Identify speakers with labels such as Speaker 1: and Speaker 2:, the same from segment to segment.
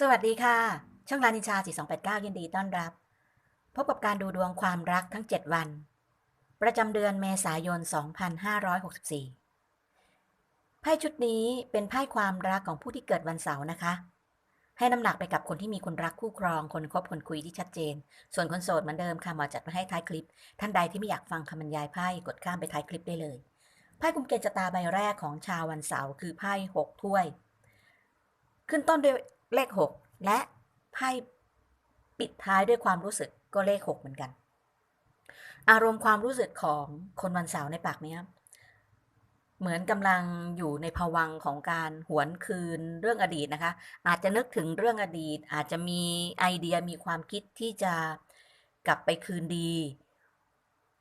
Speaker 1: สวัสดีค่ะ ช่องรานินชา 4289 ยินดีต้อนรับ พบกับการดูดวงความรักทั้ง 7 วัน ประจำเดือนเมษายน 2564 ไพ่ชุดนี้เป็นไพ่ความรักของผู้ที่เกิดวันเสาร์นะคะ ให้น้ำหนักไปกับคนที่มีคนรักคู่ครอง คนคบคนคุยที่ชัดเจน ส่วนคนโสดเหมือนเดิมค่ะหมอจัดมาให้ท้ายคลิป ท่านใดที่ไม่อยากฟังคำบรรยายไพ่กดข้ามไปท้ายคลิปได้เลย ไพ่กุมเกณฑ์ชะตาใบแรกของชาววันเสาร์คือไพ่หกถ้วย ขึ้นต้นด้วย เลขหกและไพ่ปิดท้ายด้วยความรู้สึกก็เลขหกเหมือนกัน อารมณ์ความรู้สึกของคนวันเสาร์ในปากเนี้ยเหมือนกำลังอยู่ในภวังของการหวนคืนเรื่องอดีตนะคะ อาจจะนึกถึงเรื่องอดีต อาจจะมีไอเดียมีความคิดที่จะกลับไปคืนดี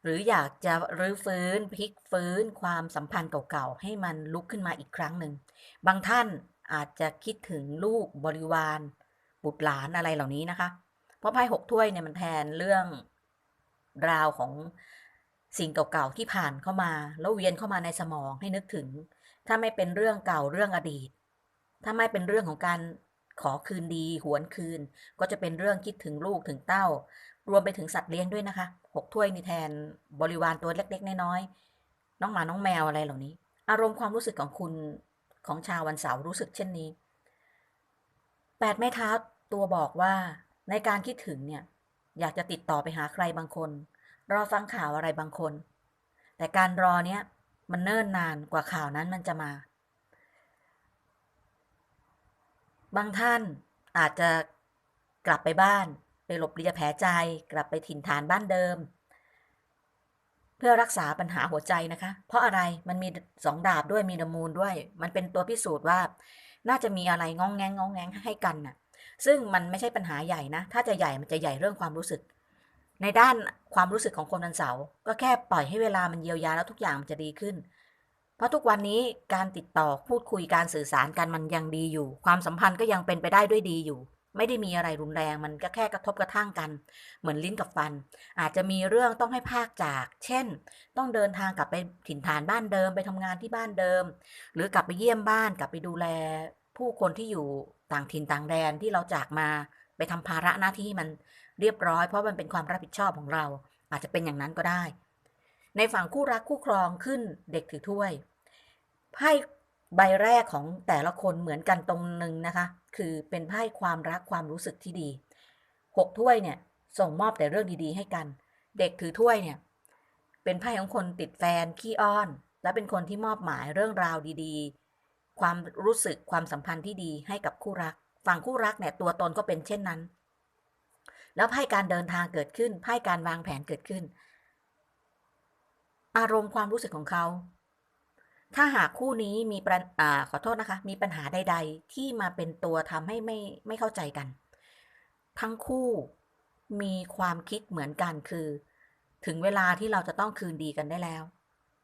Speaker 1: หรืออยากจะรื้อฟื้นพลิกฟื้นความสัมพันธ์เก่าๆให้มันลุกขึ้นมาอีกครั้งหนึ่ง บางท่าน อาจจะคิดถึงลูกบริวาร บุตรหลานอะไรเหล่านี้นะคะ เพราะไพ่หกถ้วยเนี่ยมันแทนเรื่องราวของสิ่งเก่าๆที่ผ่านเข้ามา แล้วเวียนเข้ามาในสมองให้นึกถึง ถ้าไม่เป็นเรื่องเก่าเรื่องอดีต ถ้าไม่เป็นเรื่องของการขอคืนดีหวนคืน ก็จะเป็นเรื่องคิดถึงลูกถึงเต้า รวมไปถึงสัตว์เลี้ยงด้วยนะคะหกถ้วยนี่แทนบริวารตัวเล็ก ๆ น้อยๆน้องหมาน้องแมวอะไรเหล่านี้ อารมณ์ความรู้สึกของคุณ ของชาววันเสาร์รู้สึกเช่นนี้แปดไม้เท้าตัวบอกว่าในการคิดถึงเนี่ย อยากจะติดต่อไปหาใครบางคน รอฟังข่าวอะไรบางคน แต่การรอเนี้ยมันเนิ่นนานกว่าข่าวนั้นมันจะมา บางท่านอาจจะกลับไปบ้าน ไปหลบเลียแผลใจ กลับไปถิ่นฐานบ้านเดิม เพื่อรักษาปัญหาหัวใจนะคะ เพราะอะไรมันมีสองดาบด้วยมีดมูลด้วย มันเป็นตัวพิสูจน์ว่า น่าจะมีอะไรงองแงงงองแงงให้กันน่ะ ซึ่งมันไม่ใช่ปัญหาใหญ่นะ ถ้าจะใหญ่มันจะใหญ่เรื่องความรู้สึก ในด้านความรู้สึกของคนวันเสาร์ก็แค่ปล่อยให้เวลามันเยียวยาแล้วทุกอย่างมันจะดีขึ้น เพราะทุกวันนี้การติดต่อพูดคุยการสื่อสารกันมันยังดีอยู่ ความสัมพันธ์ก็ยังเป็นไปได้ด้วยดีอยู่ ไม่ได้มีอะไรรุนแรง มันก็แค่กระทบกระทั่งกัน เหมือนลิ้นกับฟัน อาจจะมีเรื่องต้องให้ภาคจาก เช่น ต้องเดินทางกลับไปถิ่นฐานบ้านเดิมไปทำงานที่บ้านเดิม หรือกลับไปเยี่ยมบ้านกลับไปดูแล ผู้คนที่อยู่ต่างถิ่นต่างแดนที่เราจากมาไปทำภาระหน้าที่มันเรียบร้อย เพราะมันเป็นความรับผิดชอบของเรา อาจจะเป็นอย่างนั้นก็ได้ ในฝั่งคู่รักคู่ครองขึ้นเด็กถือถ้วยไพ่ ใบแรกของแต่ละคนเหมือนกันตรงหนึ่งนะคะ คือเป็นไพ่ความรักความรู้สึกที่ดีหกถ้วยเนี่ย ส่งมอบแต่เรื่องดีๆ ให้กัน เด็กถือถ้วยเนี่ย เป็นไพ่ของคนติดแฟนขี้อ้อน และเป็นคนที่มอบหมายเรื่องราวดีๆ ความรู้สึกความสัมพันธ์ที่ดีให้กับคู่รัก ฝั่งคู่รักเนี่ยตัวตนก็เป็นเช่นนั้น แล้วไพ่การเดินทางเกิดขึ้นไพ่การวางแผนเกิดขึ้น อารมณ์ความรู้สึกของเขา ถ้าหากคู่นี้มีปัญอ่าขอโทษนะคะ มีปัญหาใด ๆ ที่มาเป็นตัวทำให้ไม่ไม่เข้าใจกัน ทั้งคู่มีความคิดเหมือนกันคือ ถึงเวลาที่เราจะต้องคืนดีกันได้แล้ว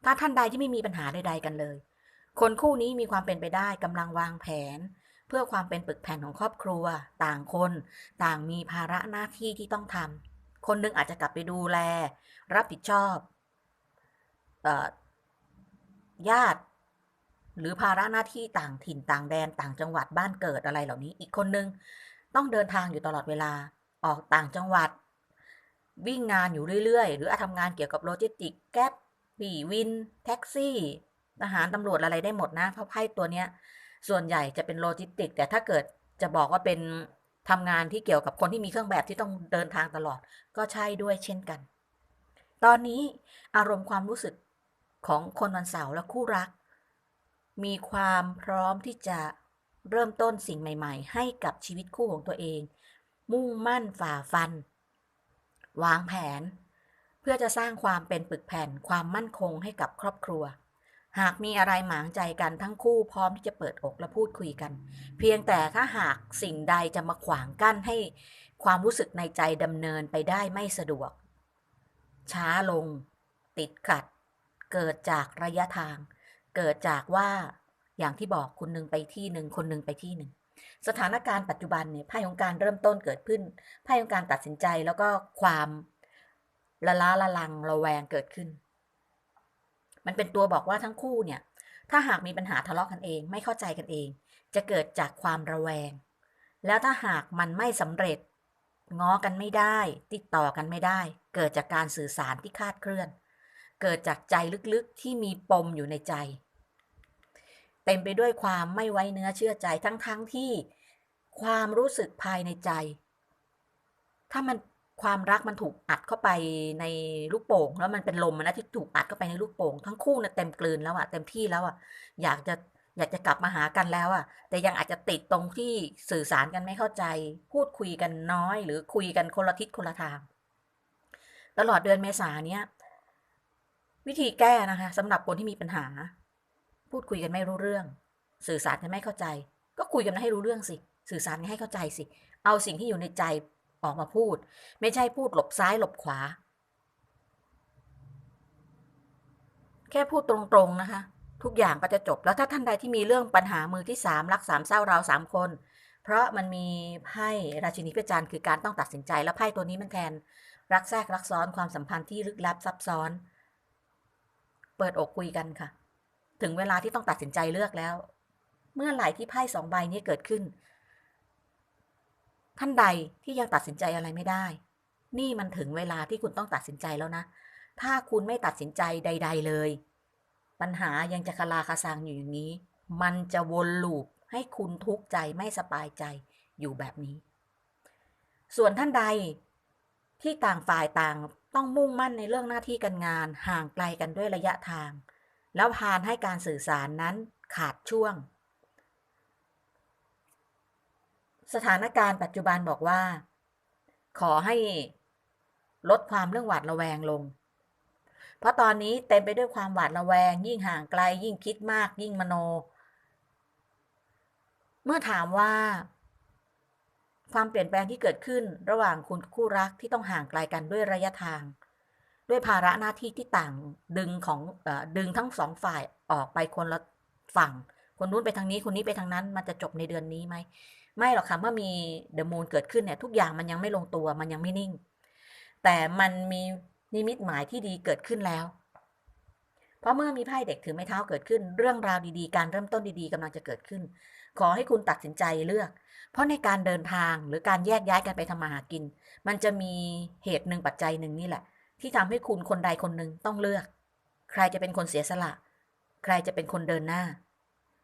Speaker 1: ถ้าท่านใดที่ไม่มีปัญหาใด ๆ กันเลย คนคู่นี้มีความเป็นไปได้กำลังวางแผน เพื่อความเป็นปึกแผ่นของครอบครัว ต่างคน ต่างมีภาระหน้าที่ที่ต้องทำคนหนึงอาจจะกลับไปดูแล รับผิดชอบเอ่อ ญาติ หรือภาระหน้าที่ต่างถิ่นต่างแดนต่างจังหวัดบ้านเกิดอะไรเหล่านี้ อีกคนนึงต้องเดินทางอยู่ตลอดเวลาออกต่างจังหวัด วิ่งงานอยู่เรื่อยๆ หรืออาทำงานเกี่ยวกับโลจิสติกแก๊ปผีวิน แท็กซี่ทหารตำรวจอะไรได้หมดนะเพราะไพ่ตัวเนี้ย ส่วนใหญ่จะเป็นโลจิสติก แต่ถ้าเกิดจะบอกว่าเป็นทำงานที่เกี่ยวกับคนที่มีเครื่องแบบที่ต้องเดินทางตลอด ก็ใช่ด้วยเช่นกัน ตอนนี้อารมณ์ความรู้สึก ของคนวันเสาร์และคู่รัก มีความพร้อมที่จะเริ่มต้นสิ่งใหม่ ๆ ให้กับชีวิตคู่ของตัวเอง มุ่งมั่นฝ่าฟัน วางแผน เพื่อจะสร้างความเป็นปึกแผ่นความมั่นคงให้กับครอบครัว หากมีอะไรหมางใจกันทั้งคู่พร้อมที่จะเปิดอกและพูดคุยกัน เพียงแต่ถ้าหากสิ่งใดจะมาขวางกั้นให้ความรู้สึกในใจดำเนินไปได้ไม่สะดวก ช้าลง ติดขัด เกิดจากระยะทาง เกิดจากว่าอย่างที่บอกคนหนึ่งไปที่หนึ่งคนหนึ่งไปที่หนึ่งสถานการณ์ปัจจุบันเนี่ยไพ่ของการเริ่มต้นเกิดขึ้นไพ่ของการตัดสินใจแล้วก็ความละล้าละลังระแวงเกิดขึ้น มันเป็นตัวบอกว่าทั้งคู่เนี่ย ถ้าหากมีปัญหาทะเลาะกันเอง ไม่เข้าใจกันเอง จะเกิดจากความระแวง แล้วถ้าหากมันไม่สำเร็จง้อกันไม่ได้ ติดต่อกันไม่ได้ เกิดจากการสื่อสารที่คาดเคลื่อน เกิดจากใจลึกๆที่มีปมอยู่ในใจ เต็มไปด้วยความไม่ไว้เนื้อเชื่อใจทั้งๆทที่ความรู้สึกภายในใจ ถ้ามันความรักมันถูกอัดเข้าไปในลูกโป่ง แล้วมันเป็นลมนะที่ถูกอัดเข้าไปในลูกโป่ง ทั้งคู่นี่ยเต็มกลืนแล้วอะเต็มที่แล้วอะอยากจะอยากจะกลับมาหากันแล้วอะแต่ยังอาจจะติดตรงที่สื่อสารกันไม่เข้าใจ พูดคุยกันน้อย หรือคุยกันคนละทิศคนละทาง ตลอดเดือนเมษาเนี้ย วิธีแก้นะคะสำหรับคนที่มีปัญหา พูดคุยกันไม่รู้เรื่อง สื่อสารกันไม่เข้าใจ ก็คุยกันให้รู้เรื่องสิ สื่อสารกันให้เข้าใจสิ เอาสิ่งที่อยู่ในใจออกมาพูด ไม่ใช่พูดหลบซ้ายหลบขวา แค่พูดตรงๆนะคะ ทุกอย่างก็จะจบแล้วถ้าท่านใดที่มีเรื่องปัญหามือที่สามรักสามเศร้าเราสามคน เพราะมันมีไพ่ราชินีพชรจันทร์คือการต้องตัดสินใจแล้วไพ่ตัวนี้มันแทน รักแทรกรักซ้อนความสัมพันธ์ที่ลึกลับซับซ้อน เปิดอกคุยกันค่ะ ถึงเวลาที่ต้องตัดสินใจเลือกแล้ว เมื่อไหร่ที่ไพ่สองใบนี้เกิดขึ้น ท่านใดที่ยังตัดสินใจอะไรไม่ได้ นี่มันถึงเวลาที่คุณต้องตัดสินใจแล้วนะ ถ้าคุณไม่ตัดสินใจใด ๆ เลย ปัญหายังจะคาราคาซังอยู่อย่างนี้ มันจะวนลูปให้คุณทุกข์ใจไม่สบายใจอยู่แบบนี้ ส่วนท่านใดที่ต่างฝ่ายต่าง ต้องมุ่งมั่นในเรื่องหน้าที่การงานห่างไกลกันด้วยระยะทาง แล้วพานให้การสื่อสารนั้นขาดช่วง สถานการณ์ปัจจุบันบอกว่า ขอให้ลดความเรื่องหวาดระแวงลง เพราะตอนนี้เต็มไปด้วยความหวาดระแวง ยิ่งห่างไกลยิ่งคิดมากยิ่งมโน เมื่อถามว่า ความเปลี่ยนแปลงที่เกิดขึ้นระหว่างคุณกับคู่รักที่ต้องห่างไกลกันด้วยระยะทาง ด้วยภาระหน้าที่ที่ต่างดึงของอดึงทั้งสองฝ่ายออกไปคนละฝั่ง คนนู้นไปทางนี้คนนี้ไปทางนั้น มันจะจบในเดือนนี้ไหมไม่หรอกค่ะเมื่อมีเดอะมูนเกิดขึ้นเนี่ยทุกอย่างมันยังไม่ลงตัวมันยังไม่นิ่ง แต่มันมีนิมิตหมายที่ดีเกิดขึ้นแล้ว เพราะเมื่อมีไพ่เด็กถือไม้เท้าเกิดขึ้น เรื่องราวดีๆ การเริ่มต้นดีๆกำลังจะเกิดขึ้น ขอให้คุณตัดสินใจเลือก เพราะในการเดินทางหรือการแยกย้ายกันไปทำมาหากิน มันจะมีเหตุหนึ่งปัจจัยหนึ่งนี่แหละ ที่ทำให้คุณคนใดคนหนึ่งต้องเลือก ใครจะเป็นคนเสียสละ ใครจะเป็นคนเดินหน้า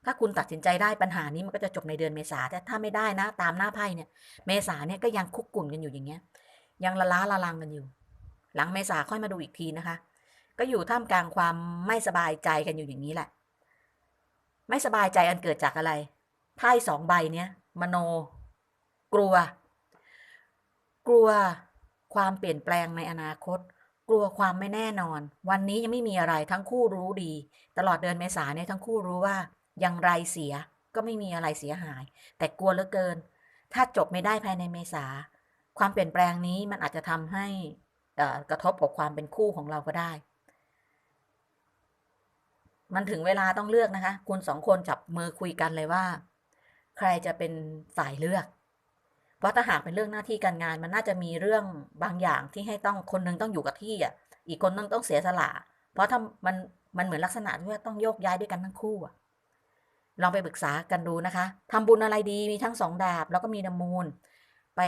Speaker 1: ถ้าคุณตัดสินใจได้ปัญหานี้มันก็จะจบในเดือนเมษาแต่ถ้าไม่ได้นะ ตามหน้าไพ่เนี่ย เมษาเนี่ยก็ยังคุกกุ่นกันอยู่อย่างเงี้ย ยังละล้าละลังกันอยู่ หลังเมษาค่อยมาดูอีกทีนะคะ ก็อยู่ท่ามกลางความไม่สบายใจกันอยู่อย่างนี้แหละ ไม่สบายใจอันเกิดจากอะไร ไพ่สองใบเนี้ยมโน กลัว กลัวความเปลี่ยนแปลงในอนาคต กลัวความไม่แน่นอน วันนี้ยังไม่มีอะไรทั้งคู่รู้ดี ตลอดเดือนเมษาเนี่ยทั้งคู่รู้ว่าย่างไรเสียก็ไม่มีอะไรเสียหาย แต่กลัวเหลือเกิน ถ้าจบไม่ได้ภายในเมษา ความเปลี่ยนแปลงนี้มันอาจจะทำให้อ่อกระทบกับความเป็นคู่ของเราก็ได้ มันถึงเวลาต้องเลือกนะคะ คุณสองคนจับมือคุยกันเลยว่า ใครจะเป็นฝ่ายเลือก เพราะถ้าหากเป็นเรื่องหน้าที่การงาน มันน่าจะมีเรื่องบางอย่างที่ให้ต้องคนหนึงต้องอยู่กับที่อะ อีกคนนึงต้องเสียสละ เพราะถ้ามันมันเหมือนลักษณะที่ว่าต้องโยกย้ายด้วยกันทั้งคู่อะลองไปปรึกษากันดูนะคะทำบุญอะไรดีมีทั้งสองดาบ แล้วก็มีน้ำมูล ไป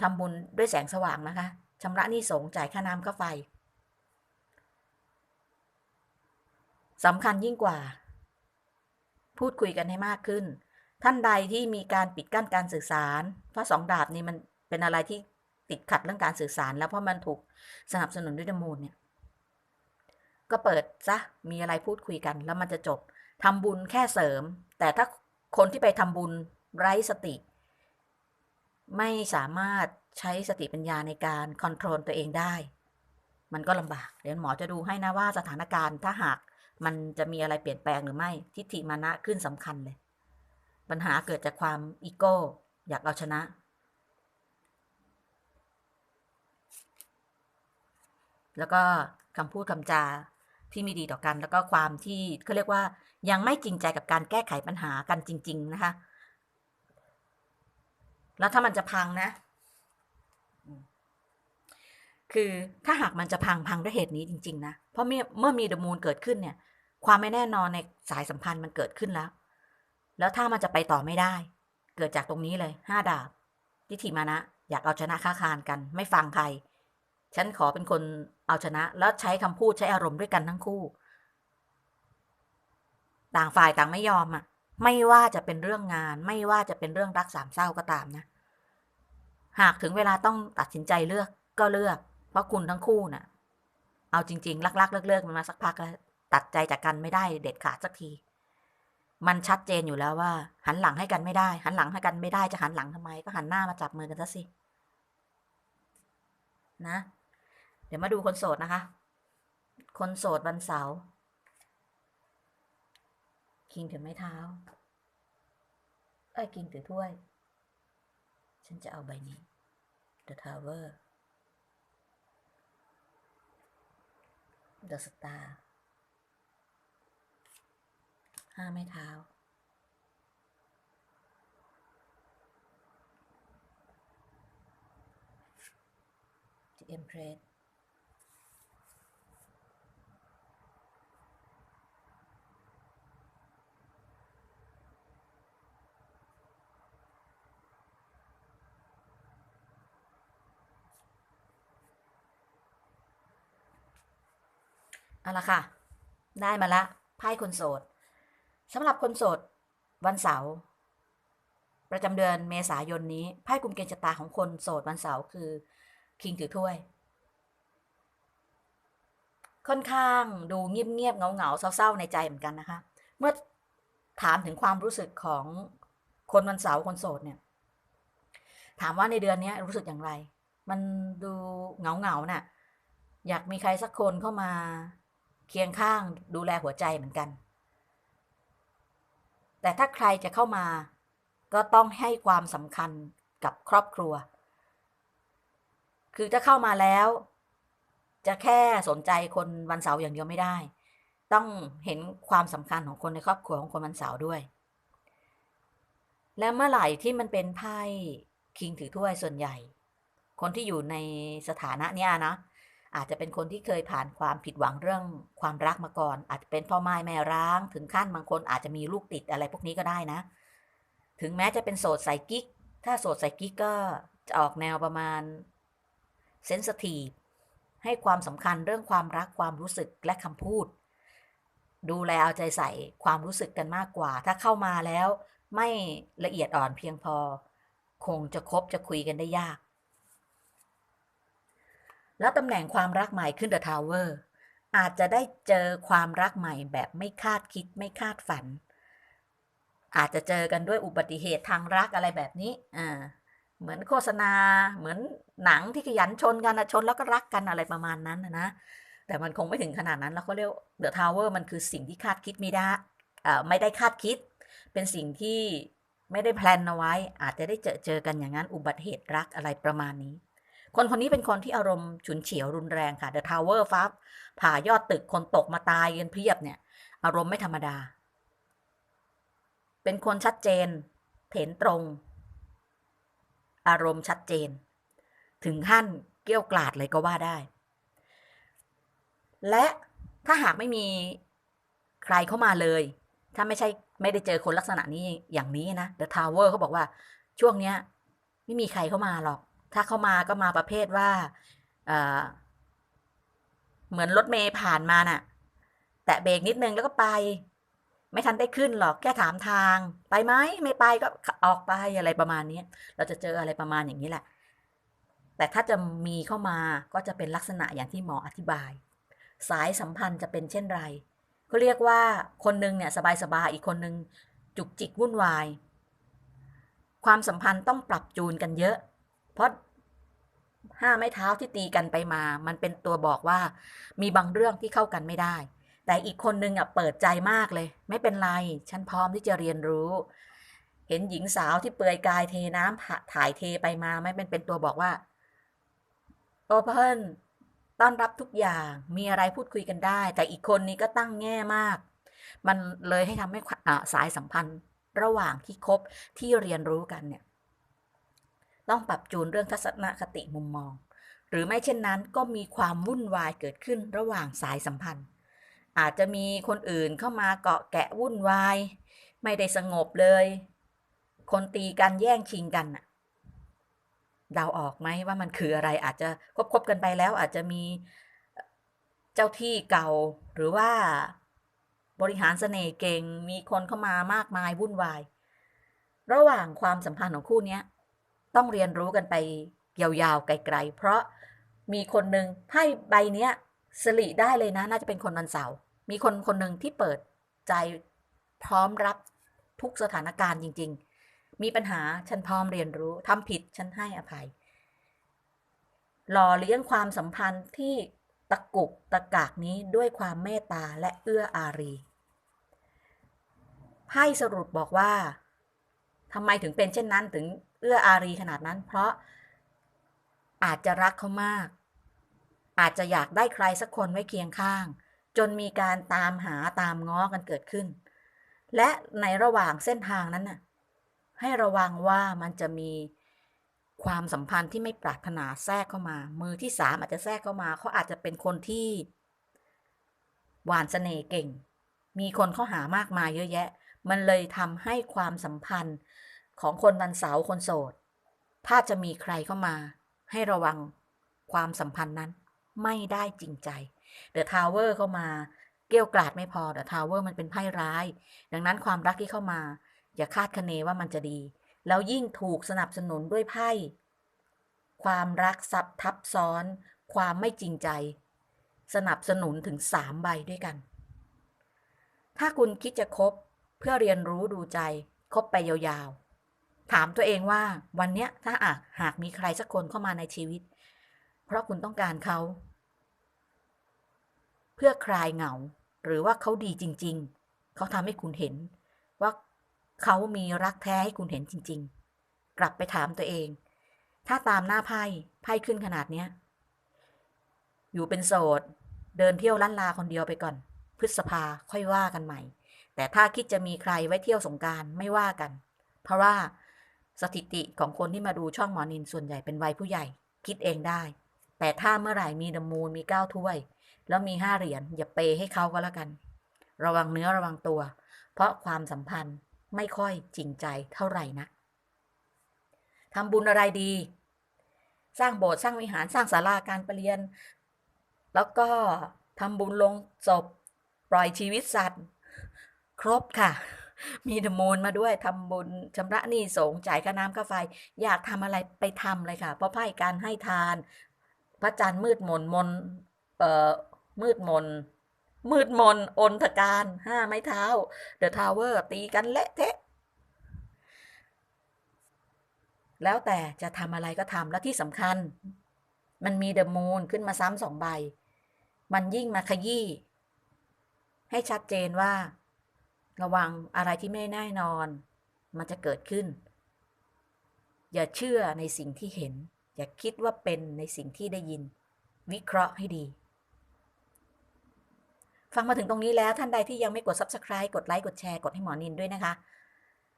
Speaker 1: ทำบุญด้วยแสงสว่างนะคะชำระหนี้สงจ่ายค่าน้ำค่าไฟสำคัญยิ่งกว่า พูดคุยกันให้มากขึ้น ท่านใดที่มีการปิดกั้นการสื่อสาร เพราะสองดาบนี่มันเป็นอะไรที่ติดขัดเรื่องการสื่อสาร แล้วเพราะมันถูกสนับสนุนด้วยน้ำมูลเนี่ย ก็เปิดซะมีอะไรพูดคุยกัน แล้วมันจะจบทำบุญแค่เสริม แต่ถ้าคนที่ไปทำบุญไร้สติ ไม่สามารถใช้สติปัญญาในการคอนโทรลตัวเองได้ มันก็ลำบาก เดี๋ยวหมอจะดูให้นะว่าสถานการณ์ถ้าหากมันจะมีอะไรเปลี่ยนแปลงหรือไม่ ทิฏฐิมานะขึ้นสำคัญเลย ปัญหาเกิดจากความอีโก้ อยากเอาชนะ แล้วก็คำพูดคำจาที่ไม่ดีต่อกัน แล้วก็ความที่เขาเรียกว่ายังไม่จริงใจกับการแก้ไขปัญหากันจริง ๆ นะคะ แล้วถ้ามันจะพังนะ คือถ้าหากมันจะพังพังด้วยเหตุนี้จริง ๆ นะ เพราะเมื่อมีเดอะมูนเกิดขึ้นเนี่ย ความไม่แน่นอนในสายสัมพันธ์มันเกิดขึ้นแล้ว แล้วถ้ามันจะไปต่อไม่ได้ เกิดจากตรงนี้เลยห้าดาบทิฏฐิมานะ อยากเอาชนะค้าคานกัน ไม่ฟังใคร ฉันขอเป็นคนเอาชนะ แล้วใช้คำพูดใช้อารมณ์ด้วยกันทั้งคู่ ต่างฝ่ายต่างไม่ยอมอะ ไม่ว่าจะเป็นเรื่องงาน ไม่ว่าจะเป็นเรื่องรักสามเศร้าก็ตามนะ หากถึงเวลาต้องตัดสินใจเลือกก็เลือก เพราะคุณทั้งคู่น่ะ เอาจริง ๆ ลักๆเลิกๆมันมาสักพักแล้วตัดใจจากกันไม่ได้เด็ดขาดสักที มันชัดเจนอยู่แล้วว่า หันหลังให้กันไม่ได้ หันหลังให้กันไม่ได้จะหันหลังทำไม ก็หันหน้ามาจับมือกันซะสินะ เดี๋ยวมาดูคนโสดนะคะ คนโสดวันเสาร์คิงถือไม้เท้า เอ้ยคิงถือถ้วย ฉันจะเอาใบนี้ The Tower The Star ห้าไม้เท้า The Empress เอาละค่ะ ได้มาละไพ่คนโสด สำหรับคนโสด วันเสาร์ประจำเดือนเมษายนนี้ไพ่กลุ่มเกณฑ์ชะตาของคนโสดวันเสาร์คือคิงถือถ้วย ค่อนข้างดูเงียบๆเงาๆเศร้าๆในใจเหมือนกันนะคะ เมื่อถามถึงความรู้สึกของคนวันเสาร์คนโสดเนี่ย ถามว่าในเดือนนี้รู้สึกอย่างไร มันดูเหงาน่ะ อยากมีใครสักคนเข้ามาเคียงข้างดูแลหัวใจเหมือนกัน แต่ถ้าใครจะเข้ามา ก็ต้องให้ความสำคัญกับครอบครัว คือจะเข้ามาแล้ว จะแค่สนใจคนวันเสาร์อย่างเดียวไม่ได้ ต้องเห็นความสำคัญของคนในครอบครัวของคนวันเสาร์ด้วย และเมื่อไหร่ที่มันเป็นไพ่คิงถือถ้วยส่วนใหญ่ คนที่อยู่ในสถานะเนี้ยนะ อาจจะเป็นคนที่เคยผ่านความผิดหวังเรื่องความรักมาก่อน อาจจะเป็นพ่อไม้แม่ร้าง ถึงขั้นบางคนอาจจะมีลูกติดอะไรพวกนี้ก็ได้นะ ถึงแม้จะเป็นโสดใส่กิ๊ก ถ้าโสดใส่กิ๊กก็จะออกแนวประมาณเซนสทีฟให้ความสำคัญเรื่องความรักความรู้สึกและคำพูด ดูแลเอาใจใส่ความรู้สึกกันมากกว่า ถ้าเข้ามาแล้วไม่ละเอียดอ่อนเพียงพอ คงจะคบจะคุยกันได้ยาก แล้วตำแหน่งความรักใหม่ขึ้นเดอะทาวเวอร์อาจจะได้เจอความรักใหม่แบบไม่คาดคิดไม่คาดฝัน อาจจะเจอกันด้วยอุบัติเหตุทางรักอะไรแบบนี้อ่าเหมือนโฆษณา เหมือนหนังที่ขยันชนกันชนแล้วก็รักกันอะไรประมาณนั้นนะ แต่มันคงไม่ถึงขนาดนั้น แล้วเขาเรียกเดอะทาวเวอร์มันคือสิ่งที่คาดคิดไม่ได้ไม่ได้คาดคิด เป็นสิ่งที่ไม่ได้แพลนเอาไว้ อาจจะได้เจอเจอกันอย่างนั้นอุบัติเหตุรักอะไรประมาณนี้ คนคนนี้เป็นคนที่อารมณ์ฉุนเฉียวรุนแรงค่ะ The Tower ฟ้าผ่ายอดตึกคนตกมาตายกันเพียบเนี่ย อารมณ์ไม่ธรรมดา เป็นคนชัดเจนเถนตรง อารมณ์ชัดเจน ถึงขั้นเกี้ยวกลาดเลยก็ว่าได้ และถ้าหากไม่มีใครเข้ามาเลย ถ้าไม่ใช่ไม่ได้เจอคนลักษณะนี้อย่างนี้นะ The Tower เขาบอกว่าช่วงเนี้ย ไม่มีใครเข้ามาหรอก ถ้าเข้ามาก็มาประเภทว่าเออเหมือนรถเมย์ผ่านมาน่ะ แตะเบรกนิดนึงแล้วก็ไป ไม่ทันได้ขึ้นหรอกแค่ถามทาง ไปไหมไม่ไปก็ออกไปอะไรประมาณนี้เราจะเจออะไรประมาณอย่างนี้แหละ แต่ถ้าจะมีเข้ามาก็จะเป็นลักษณะอย่างที่หมออธิบาย สายสัมพันธ์จะเป็นเช่นไรก็เรียกว่าคนหนึ่งเนี่ยสบายๆอีกคนหนึ่งจุกจิกวุ่นวาย ความสัมพันธ์ต้องปรับจูนกันเยอะ เพราะห้าไม้เท้าที่ตีกันไปมา มันเป็นตัวบอกว่า มีบางเรื่องที่เข้ากันไม่ได้ แต่อีกคนนึงอะเปิดใจมากเลย ไม่เป็นไร ฉันพร้อมที่จะเรียนรู้ เห็นหญิงสาวที่เปลือยกายเทน้ำถ่ายเทไปมา ไม่เป็นเป็นตัวบอกว่าโอเพนต้อนรับทุกอย่างมีอะไรพูดคุยกันได้ แต่อีกคนนี้ก็ตั้งแง่มาก มันเลยให้ทำให้สายสัมพันธ์ระหว่างที่คบที่เรียนรู้กันเนี่ย ต้องปรับจูนเรื่องทัศนคติมุมมอง หรือไม่เช่นนั้นก็มีความวุ่นวายเกิดขึ้นระหว่างสายสัมพันธ์ อาจจะมีคนอื่นเข้ามาเกาะแกะวุ่นวาย ไม่ได้สงบเลย คนตีกันแย่งชิงกันน่ะเดาออกไหมว่ามันคืออะไรอาจจะคบคบกันไปแล้ว อาจจะมีเจ้าที่เก่า หรือว่าบริหารเสน่ห์เก่งมีคนเข้ามามากมายวุ่นวาย ระหว่างความสัมพันธ์ของคู่นี้ ต้องเรียนรู้กันไปยาวๆไกลๆ เพราะมีคนหนึ่งไพ่ใบเนี้ยสลิได้เลยนะ น่าจะเป็นคนวันเสาร์มีคนคนหนึ่งที่เปิดใจพร้อมรับทุกสถานการณ์จริง ๆ มีปัญหาฉันพร้อมเรียนรู้ทำผิดฉันให้อภัย หล่อเลี้ยงความสัมพันธ์ที่ตะกุกตะกากนี้ด้วยความเมตตาและเอื้ออารีไพ่สรุปบอกว่าทำไมถึงเป็นเช่นนั้นถึง เอื้ออารีขนาดนั้น เพราะอาจจะรักเขามาก อาจจะอยากได้ใครสักคนไว้เคียงข้าง จนมีการตามหาตามง้อกันเกิดขึ้น และในระหว่างเส้นทางนั้นน่ะให้ระวังว่ามันจะมีความสัมพันธ์ที่ไม่ปรารถนาแทรกเข้ามา มือที่สามอาจจะแทรกเข้ามาเขาอาจจะเป็นคนที่ หวานเสน่ห์เก่ง มีคนเข้าหามากมายเยอะแยะ มันเลยทำให้ความสัมพันธ์ ของคนวันเสาร์คนโสด ถ้าจะมีใครเข้ามา ให้ระวังความสัมพันธ์นั้น ไม่ได้จริงใจเดอะทาวเวอร์เข้ามา เกลี้ยวกล่อดไม่พอเดอะทาวเวอร์มันเป็นไพ่ร้าย ดังนั้นความรักที่เข้ามา อย่าคาดคะเนว่ามันจะดี แล้วยิ่งถูกสนับสนุนด้วยไพ่ความรักซับทับซ้อน ความไม่จริงใจ สนับสนุนถึงสามใบด้วยกัน ถ้าคุณคิดจะคบเพื่อเรียนรู้ดูใจ คบไปยาว ถามตัวเองว่าวันเนี้ยถ้าอาหากมีใครสักคนเข้ามาในชีวิต เพราะคุณต้องการเขา เพื่อคลายเหงา หรือว่าเขาดีจริง ๆ เขาทำให้คุณเห็น ว่าเขามีรักแท้ให้คุณเห็นจริง ๆ กลับไปถามตัวเอง ถ้าตามหน้าไพ่ไพ่ขึ้นขนาดเนี้ย อยู่เป็นโสด เดินเที่ยวล้านลาคนเดียวไปก่อน พฤษภาค่อยว่ากันใหม่ แต่ถ้าคิดจะมีใครไว้เที่ยวสงการไม่ว่ากัน เพราะว่า สถิติของคนที่มาดูช่องหมอนินส่วนใหญ่เป็นวัยผู้ใหญ่ คิดเองได้ แต่ถ้าเมื่อไหร่มีดมูลมีเก้าถ้วย แล้วมีห้าเหรียญอย่าเปย์ให้เขาก็แล้วกัน ระวังเนื้อระวังตัว เพราะความสัมพันธ์ไม่ค่อยจริงใจเท่าไหร่นะทำบุญอะไรดี สร้างโบสถ์สร้างวิหารสร้างศาลาการประเรียน แล้วก็ทำบุญลงศพปล่อยชีวิตสัตว์ ครบค่ะ มีดมูลมาด้วยทำบุญชำระหนี้สงฆ์จ่ายค่าน้ำค่าไฟ อยากทำอะไรไปทำเลยค่ะ เพราะไพ่การให้ทาน พระจันทร์มืดมนมนเอ่อมืดมนมืดมนอนทการห้าไม้เท้าเดอะทาวเวอร์ตีกันเละเทะแล้วแต่จะทำอะไรก็ทำและที่สำคัญ มันมีเดอะมูนขึ้นมาซ้ำสองใบ มันยิ่งมาขยี้ ให้ชัดเจนว่า ระวังอะไรที่ไม่แน่นอน มันจะเกิดขึ้น อย่าเชื่อในสิ่งที่เห็น อย่าคิดว่าเป็นในสิ่งที่ได้ยิน วิเคราะห์ให้ดี ฟังมาถึงตรงนี้แล้วท่านใดที่ยังไม่กด subscribe กดไลค์กดแชร์กดให้หมอนินด้วยนะคะ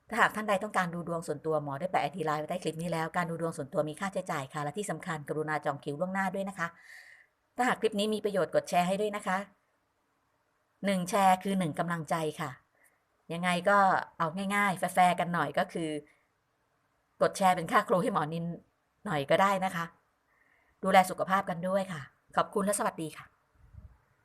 Speaker 1: ถ้าหากท่านใดต้องการดูดวงส่วนตัวหมอได้แปะไอทีไลน์ไว้ใต้คลิปนี้แล้วการดูดวงส่วนตัวมีค่าใช้จ่ายค่ะและที่สำคัญกรุณาจองคิวล่วงหน้าด้วยนะคะ ถ้าหากคลิปนี้มีประโยชน์กดแชร์ให้ด้วยนะคะหนึ่งแชร์คือหนึ่งกำลังใจค่ะ ยังไงก็เอาง่ายๆ แฟร์ๆกันหน่อยก็คือ กดแชร์เป็นค่าครูให้หมอนินหน่อยก็ได้นะคะ ดูแลสุขภาพกันด้วยค่ะ ขอบคุณและสวัสดีค่ะ